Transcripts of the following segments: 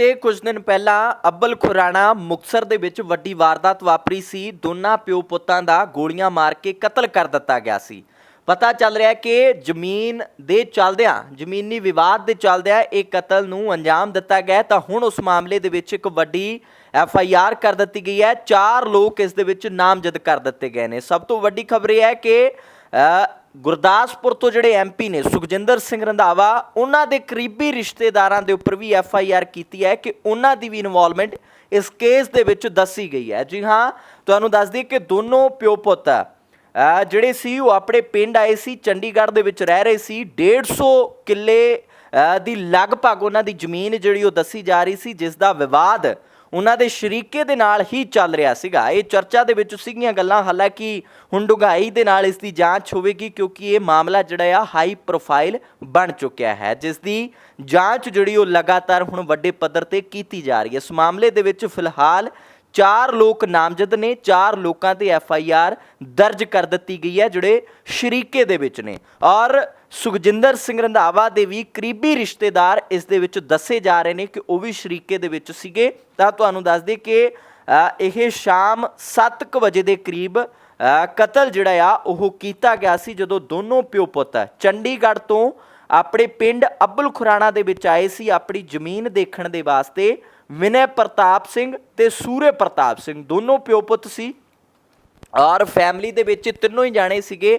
ਤੇ ਕੁਝ ਦਿਨ ਪਹਿਲਾਂ ਅਬਲ ਖੁਰਾਣਾ ਮੁਕਸਰ ਦੇ ਵਿੱਚ ਵੱਡੀ ਵਾਰਦਾਤ ਵਾਪਰੀ ਸੀ। ਦੋਨਾਂ ਪਿਓ ਪੁੱਤਾਂ ਦਾ ਗੋਲੀਆਂ ਮਾਰ ਕੇ ਕਤਲ ਕਰ ਦਿੱਤਾ ਗਿਆ ਸੀ। ਪਤਾ ਚੱਲ ਰਿਹਾ ਕਿ ਜ਼ਮੀਨ ਦੇ ਚੱਲਦਿਆਂ, ਜ਼ਮੀਨੀ ਵਿਵਾਦ ਦੇ ਚੱਲਦਿਆਂ ਇਹ ਕਤਲ ਨੂੰ ਅੰਜਾਮ ਦਿੱਤਾ ਗਿਆ ਤਾਂ ਹੁਣ ਉਸ ਮਾਮਲੇ ਦੇ ਵਿੱਚ ਇੱਕ ਵੱਡੀ ਐਫ ਆਈ ਆਰ ਕਰ ਦਿੱਤੀ ਗਈ ਹੈ। ਚਾਰ ਲੋਕ ਇਸ ਦੇ ਵਿੱਚ ਨਾਮਜ਼ਦ ਕਰ ਦਿੱਤੇ ਗਏ ਨੇ। ਸਭ ਤੋਂ ਵੱਡੀ ਖਬਰ ਇਹ ਹੈ ਕਿ ਗੁਰਦਾਸਪੁਰ ਤੋਂ ਜਿਹੜੇ ਐਮਪੀ ਨੇ, ਸੁਖਜਿੰਦਰ ਸਿੰਘ ਰੰਧਾਵਾ, ਉਹਨਾਂ ਦੇ ਕਰੀਬੀ ਰਿਸ਼ਤੇਦਾਰਾਂ ਦੇ ਉੱਪਰ ਵੀ ਐਫ ਆਈ ਆਰ ਕੀਤੀ ਹੈ ਕਿ ਉਹਨਾਂ ਦੀ ਵੀ ਇਨਵੋਲਵਮੈਂਟ ਇਸ ਕੇਸ ਦੇ ਵਿੱਚ ਦੱਸੀ ਗਈ ਹੈ। ਜੀ ਹਾਂ, ਤੁਹਾਨੂੰ ਦੱਸ ਦਈਏ ਕਿ ਦੋਨੋਂ ਪਿਓ ਪੁੱਤ ਜਿਹੜੇ ਸੀ, ਉਹ ਆਪਣੇ ਪਿੰਡ ਆਏ ਸੀ, ਚੰਡੀਗੜ੍ਹ ਦੇ ਵਿੱਚ ਰਹਿ ਰਹੇ ਸੀ। 150 ਕਿੱਲੇ ਦੀ ਲਗਭਗ ਉਹਨਾਂ ਦੀ ਜ਼ਮੀਨ ਜਿਹੜੀ ਉਹ ਦੱਸੀ ਜਾ ਰਹੀ ਸੀ, ਜਿਸ ਦਾ ਵਿਵਾਦ ਉਹਨਾਂ ਦੇ ਸ਼ਰੀਕੇ ਦੇ ਨਾਲ ਹੀ ਚੱਲ ਰਿਹਾ ਸੀਗਾ। ਇਹ ਚਰਚਾ ਦੇ ਵਿੱਚ ਸੀਗੀਆਂ ਗੱਲਾਂ। ਹਾਲਾਂਕਿ ਹੁਣ ਡੁਗਾਈ ਦੇ ਨਾਲ ਇਸ ਦੀ ਜਾਂਚ ਹੋਵੇਗੀ ਕਿਉਂਕਿ ਇਹ ਮਾਮਲਾ ਜਿਹੜਾ ਆ ਹਾਈ ਪ੍ਰੋਫਾਈਲ ਬਣ ਚੁੱਕਿਆ ਹੈ। ਜਿਸ ਦੀ ਜਾਂਚ ਜਿਹੜੀ ਉਹ ਲਗਾਤਾਰ ਹੁਣ ਵੱਡੇ ਪੱਧਰ ਤੇ ਕੀਤੀ ਜਾ ਰਹੀ ਹੈ। ਇਸ ਮਾਮਲੇ ਦੇ ਵਿੱਚ ਫਿਲਹਾਲ ਚਾਰ ਲੋਕ ਨਾਮਜ਼ਦ ਨੇ, ਚਾਰ ਲੋਕਾਂ ਤੇ ਐਫ ਆਈ ਆਰ ਦਰਜ ਕਰ ਦਿੱਤੀ ਗਈ ਹੈ, ਜਿਹੜੇ ਸ਼ਰੀਕੇ ਦੇ ਵਿੱਚ ਨੇ। ਔਰ ਸੁਖਜਿੰਦਰ ਸਿੰਘ ਰੰਧਾਵਾ ਦੇ ਵੀ ਕਰੀਬੀ ਰਿਸ਼ਤੇਦਾਰ ਇਸ ਦੇ ਵਿੱਚ ਦੱਸੇ ਜਾ ਰਹੇ ਨੇ ਕਿ ਉਹ ਵੀ ਸ਼ਰੀਕੇ ਦੇ ਵਿੱਚ ਸੀਗੇ। ਤਾਂ ਤੁਹਾਨੂੰ ਦੱਸ ਦਈਏ ਕਿ ਇਹ ਸ਼ਾਮ 7:00 ਵਜੇ ਦੇ ਕਰੀਬ ਕਤਲ ਜਿਹੜਾ ਆ, ਉਹ ਕੀਤਾ ਗਿਆ ਸੀ, ਜਦੋਂ ਦੋਨੋਂ ਪਿਓ ਪੁੱਤ ਚੰਡੀਗੜ੍ਹ ਤੋਂ ਆਪਣੇ ਪਿੰਡ ਅੱਬਲ ਖੁਰਾਣਾ ਦੇ ਵਿੱਚ ਆਏ ਸੀ, ਆਪਣੀ ਜ਼ਮੀਨ ਦੇਖਣ ਦੇ ਵਾਸਤੇ ਵਿਨੈ ਪ੍ਰਤਾਪ ਸਿੰਘ ਤੇ ਸੂਰੇ ਪ੍ਰਤਾਪ ਸਿੰਘ, ਦੋਨੋਂ ਪਿਓ ਪੁੱਤ ਸੀ। ਔਰ ਫੈਮਿਲੀ ਦੇ ਵਿੱਚ ਤਿੰਨੋਂ ਹੀ ਜਾਣੇ ਸੀਗੇ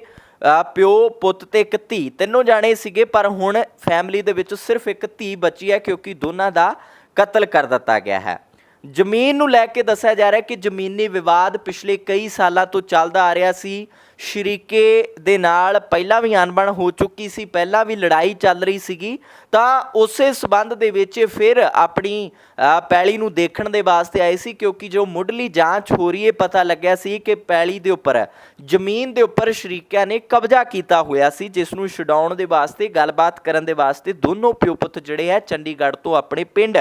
ਪਿਓ ਪੁੱਤ ਤੇ ਇੱਕ ਧੀ, ਤਿੰਨੋਂ ਜਾਣੇ ਸੀਗੇ, ਪਰ ਹੁਣ ਫੈਮਿਲੀ ਦੇ ਵਿੱਚ ਸਿਰਫ ਇੱਕ ਧੀ ਬਚੀ ਹੈ, ਕਿਉਂਕਿ ਦੋਨਾਂ ਦਾ ਕਤਲ ਕਰ ਦਿੱਤਾ ਗਿਆ ਹੈ। ਜ਼ਮੀਨ ਨੂੰ ਲੈ ਕੇ ਦੱਸਿਆ ਜਾ ਰਿਹਾ ਕਿ ਜ਼ਮੀਨੀ ਵਿਵਾਦ ਪਿਛਲੇ ਕਈ ਸਾਲਾਂ ਤੋਂ ਚੱਲਦਾ ਆ ਰਿਹਾ ਸੀ। ਸ਼ਰੀਕੇ ਦੇ ਨਾਲ ਪਹਿਲਾਂ ਵੀ ਅਣਬਣ ਹੋ ਚੁੱਕੀ ਸੀ, ਪਹਿਲਾਂ ਵੀ ਲੜਾਈ ਚੱਲ ਰਹੀ ਸੀਗੀ, ਤਾਂ ਉਸੇ ਸਬੰਧ ਦੇ ਵਿੱਚ ਫਿਰ ਆਪਣੀ ਪੈਲੀ ਨੂੰ ਦੇਖਣ ਦੇ ਵਾਸਤੇ ਆਏ ਸੀ, ਕਿਉਂਕਿ ਜੋ ਮੁੱਢਲੀ ਜਾਂਚ ਹੋ ਰਹੀ ਹੈ, ਪਤਾ ਲੱਗਿਆ ਸੀ ਕਿ ਪੈਲੀ ਦੇ ਉੱਪਰ, ਜ਼ਮੀਨ ਦੇ ਉੱਪਰ ਸ਼ਰੀਕਿਆਂ ਨੇ ਕਬਜ਼ਾ ਕੀਤਾ ਹੋਇਆ ਸੀ, ਜਿਸ ਨੂੰ ਛਡਾਉਣ ਦੇ ਵਾਸਤੇ, ਗੱਲਬਾਤ ਕਰਨ ਦੇ ਵਾਸਤੇ ਦੋਨੋਂ ਪਿਓ ਪੁੱਤ ਜਿਹੜੇ ਆ ਚੰਡੀਗੜ੍ਹ ਤੋਂ ਆਪਣੇ ਪਿੰਡ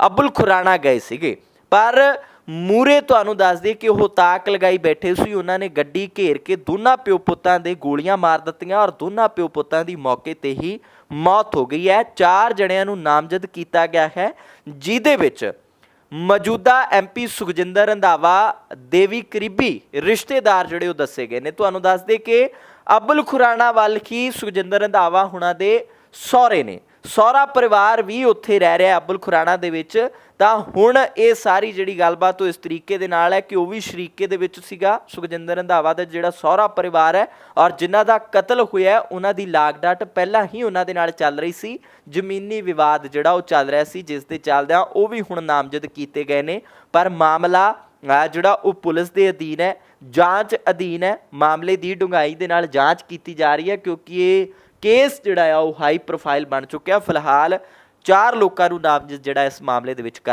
ਅਬੁਲ ਖੁਰਾਣਾ ਗਏ ਸੀਗੇ। ਪਰ ਮੂਰੇ ਤੁਹਾਨੂੰ ਦੱਸ ਦਈਏ ਕਿ ਉਹ ਤਾਕ ਲਗਾਈ ਬੈਠੇ ਸੀ, ਉਹਨਾਂ ਨੇ ਗੱਡੀ ਘੇਰ ਕੇ ਦੋਨਾਂ ਪਿਓ ਪੁੱਤਾਂ ਦੇ ਗੋਲੀਆਂ ਮਾਰ ਦਿੱਤੀਆਂ ਔਰ ਦੋਨਾਂ ਪਿਓ ਪੁੱਤਾਂ ਦੀ ਮੌਕੇ ਤੇ ਹੀ ਮੌਤ ਹੋ ਗਈ ਹੈ। ਚਾਰ ਜਣਿਆਂ ਨੂੰ ਨਾਮਜ਼ਦ ਕੀਤਾ ਗਿਆ ਹੈ, ਜਿਹਦੇ ਵਿੱਚ ਮੌਜੂਦਾ ਐਮਪੀ ਸੁਖਜਿੰਦਰ ਰੰਧਾਵਾ ਦੇ ਵੀ ਕਰੀਬੀ, ਰਿਸ਼ਤੇਦਾਰ ਜਿਹੜੇ ਉਹ ਦੱਸੇ ਗਏ ਨੇ। ਤੁਹਾਨੂੰ ਦੱਸ ਦੇ ਕਿ ਅਬੁਲ ਖੁਰਾਣਾ ਵੱਲ ਹੀ ਸੁਖਜਿੰਦਰ ਰੰਧਾਵਾ ਹੁਣਾਂ ਦੇ ਸਹੁਰੇ ਨੇ। ਸਹੁਰਾ ਪਰਿਵਾਰ ਵੀ ਉੱਥੇ ਰਹਿ ਰਿਹਾ ਅਬੁਲ ਖੁਰਾਣਾ ਦੇ ਵਿੱਚ। ਤਾਂ ਹੁਣ ਇਹ ਸਾਰੀ ਜਿਹੜੀ ਗੱਲਬਾਤ ਉਹ ਇਸ ਤਰੀਕੇ ਦੇ ਨਾਲ ਹੈ ਕਿ ਉਹ ਵੀ ਸ਼ਰੀਕੇ ਦੇ ਵਿੱਚ ਸੀਗਾ। ਸੁਖਜਿੰਦਰ ਰੰਧਾਵਾ ਦਾ ਜਿਹੜਾ ਸਹੁਰਾ ਪਰਿਵਾਰ ਹੈ ਔਰ ਜਿਨ੍ਹਾਂ ਦਾ ਕਤਲ ਹੋਇਆ ਉਹਨਾਂ ਦੀ ਲਾਗਡਾਟ ਪਹਿਲਾਂ ਹੀ ਉਹਨਾਂ ਦੇ ਨਾਲ ਚੱਲ ਰਹੀ ਸੀ। ਜ਼ਮੀਨੀ ਵਿਵਾਦ ਜਿਹੜਾ ਉਹ ਚੱਲ ਰਿਹਾ ਸੀ, ਜਿਸ ਦੇ ਚੱਲਦਿਆਂ ਉਹ ਵੀ ਹੁਣ ਨਾਮਜ਼ਦ ਕੀਤੇ ਗਏ ਨੇ। ਪਰ ਮਾਮਲਾ ਜਿਹੜਾ ਉਹ ਪੁਲਿਸ ਦੇ ਅਧੀਨ ਹੈ, ਜਾਂਚ ਅਧੀਨ ਹੈ। ਮਾਮਲੇ ਦੀ ਡੂੰਘਾਈ ਦੇ ਨਾਲ ਜਾਂਚ ਕੀਤੀ ਜਾ ਰਹੀ ਹੈ, ਕਿਉਂਕਿ ਇਹ ਕੇਸ ਜਿਹੜਾ ਆ ਉਹ ਹਾਈ ਪ੍ਰੋਫਾਈਲ ਬਣ ਚੁੱਕਿਆ। ਫਿਲਹਾਲ ਚਾਰ ਲੋਕਾਂ ਨੂੰ ਨਾਮਜ਼ਦ ਜਿਹੜਾ ਇਸ ਮਾਮਲੇ ਦੇ ਵਿੱਚ ਕਰ